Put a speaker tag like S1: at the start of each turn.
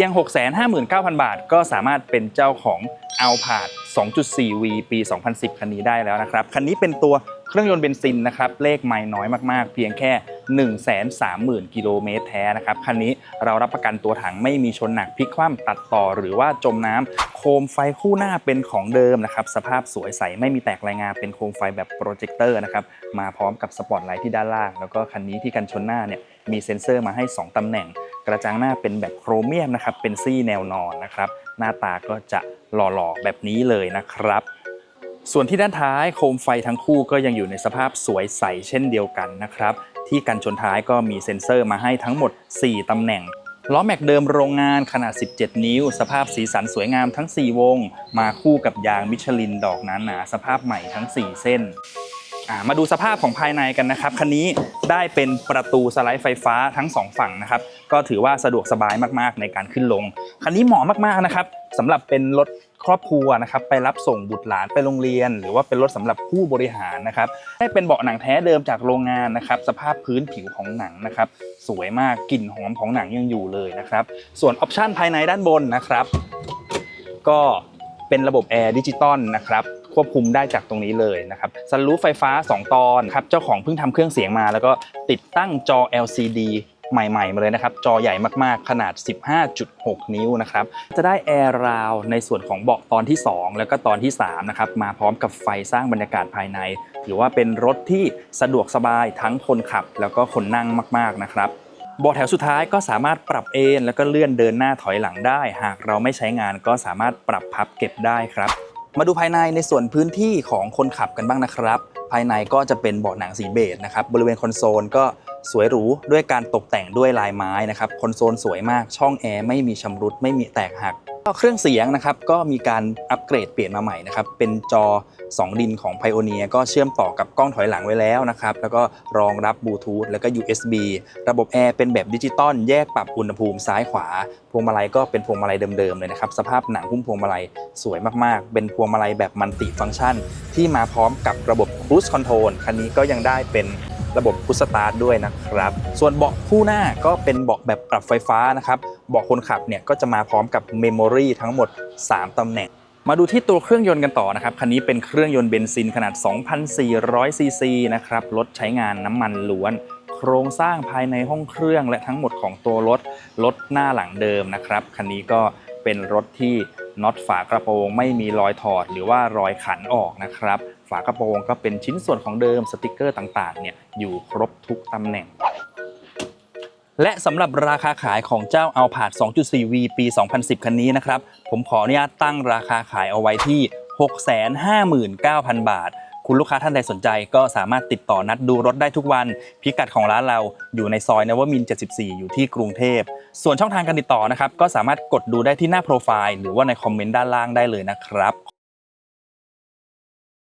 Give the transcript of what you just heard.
S1: พียง 659,000 บาท ก็สามารถเป็นเจ้าของ a l p a r d 2.4V ปี 2010 คันนี้ได้แล้วนะครับ คันนี้เป็นตัวเครื่องยนต์เบนซินนะครับ เลขไม่น้อยมากๆ เพียงแค่ 130,000 กิโลเมตรแท้นะครับ คันนี้เรารับประกันตัวถังไม่มีชนหนักพลิกคว่ำตัดต่อหรือว่าจมน้ำโคมไฟคู่หน้าเป็นของเดิมนะครับ สภาพสวยใสไม่มีแตกรายงานเป็นโคมไฟแบบโปรเจคเตอร์นะครับ มาพร้อมกับสปอตไลท์ที่ด้านล่าง แล้วก็คันนี้ที่กันชนหน้าเนี่ยมีเซ็นเซอร์มาให้ 2ตำแหน่ง กระจังหน้าเป็นแบบโครเมียมนะครับ เป็นซี่แนวนอนนะครับ หน้าตาก็จะหล่อๆแบบนี้เลยนะครับ ส่วนที่ด้านท้ายโคมไฟทั้งคู่ก็ยังอยู่ในสภาพสวยใสเช่นเดียวกันนะครับ ที่กันชนท้ายก็มีเซ็นเซอร์มาให้ทั้งหมด 4 ตำแหน่งล้อแม็กเดิมโรงงานขนาด 17 นิ้ว สภาพสีสันสวยงามทั้ง 4 วง มาคู่กับยางมิชลินดอกหนาๆสภาพใหม่ทั้ง 4 เส้น มาดูสภาพของภายในกันนะครับ คันนี้ได้เป็นประตูสไลด์ไฟฟ้าทั้ง 2 ฝั่งนะครับ ก็ถือว่าสะดวกสบายมากๆในการขึ้นลง คันนี้เหมาะมากๆนะครับสำหรับเป็นรถครอบครัวนะครับไปรับส่งบุตรหลานไปโรงเรียน หรือว่าเป็นรถสำหรับผู้บริหารนะครับได้เป็นเบาะหนังแท้เดิมจากโรงงานนะครับสภาพพื้นผิวของหนังนะครับสวยมากกลิ่นหอมของหนังยังอยู่เลยนะครับส่วนออปชันภายในด้านบนนะครับ ก็เป็นระบบแอร์ดิจิตอลนะครับ ควบคุมได้จากตรงนี้เลยนะครับซันรูฟไฟฟ้า 2 ตอนครับเจ้าของเพิ่งทำเครื่องเสียงมา แล้วก็ติดตั้งจอ LCD ใหม่ๆมาเลยนะครับ จอใหญ่มากๆ ขนาด 15.6 นิ้วนะครับ จะได้แอร์ราวในส่วนของเบาะตอนที่ 2 แล้วก็ตอนที่ 3 นะครับ มาพร้อมกับไฟสร้างบรรยากาศภายในถือว่าเป็นรถที่สะดวกสบายทั้งคนขับ แล้วก็คนนั่งมากๆนะครับเบาะแถวสุดท้ายก็สามารถปรับเอนแล้วก็เลื่อนเดินหน้าถอยหลังได้ หากเราไม่ใช้งานก็สามารถปรับพับเก็บได้ครับ มาดูภายในในส่วนพื้นที่ของคนขับกันบ้างนะครับ ภายในก็จะเป็นเบาะหนังสีเบจนะครับบริเวณคอนโซลก็สวยหรูด้วยการตกแต่งด้วยลายไม้นะครับคอนโซลสวยมากช่องแอร์ไม่มีชำรุดไม่มีแตกหัก เครื่องเสียงนะครับก็มีการอัปเกรดเปลี่ยนมาใหม่นะครับเป็นจอ 2 ดินของ Pioneer ก็เชื่อมต่อกับกล้องถอยหลังไว้แล้วนะครับแล้วก็รองรับบลูทูธแล้วก็ USB ระบบแอร์เป็นแบบดิจิตอลแยกปรับอุณหภูมิซ้ายขวา พวงมาลัยก็เป็นพวงมาลัยเดิมๆเลยนะครับสภาพหนังหุ้มพวงมาลัยสวยมากๆ เป็นพวงมาลัยแบบมัลติฟังก์ชัน ที่มาพร้อมกับระบบ Cruise Control คันนี้ก็ยังได้เป็น ระบบพุชสตาร์ทด้วยนะครับ ส่วนเบาะคู่หน้าก็เป็นเบาะแบบปรับไฟฟ้านะครับเบาะคนขับเนี่ยก็จะมาพร้อมกับเมมโมรีทั้งหมด 3 ตำแหน่งมาดูที่ตัวเครื่องยนต์กันต่อนะครับ คันนี้เป็นเครื่องยนต์เบนซินขนาด 2,400 ซีซีนะครับ รถใช้งานน้ำมันล้วน โครงสร้างภายในห้องเครื่องและทั้งหมดของตัวรถ รถหน้าหลังเดิมนะครับ คันนี้ก็เป็นรถที่น็อตฝากระโปรงไม่มีรอยถอดหรือว่ารอยขันออกนะครับ ฝากระโปรงก็เป็นชิ้นส่วนของเดิมสติกเกอร์ต่างๆเนี่ยอยู่ครบทุกตำแหน่ง และสำหรับราคาขายของเจ้า a l p a r d 2.4V ปี 2010 คันนี้นะครับ ผมขออนุญาตตั้งราคาขายเอาไว้ที่ 659,000 บาท คุณลูกค้าท่านใดสนใจก็สามารถติดต่อนัดดูรถได้ทุกวัน พิกัดของร้านเราอยู่ในซอยนวมิน 74 อยู่ที่กรุงเทพ ส่วนช่องทางการติดต่อนะครับก็สามารถกดดูได้ที่หน้าโปรไฟล์หรือว่าในคอมเมนต์ด้านล่างได้เลยนะครับ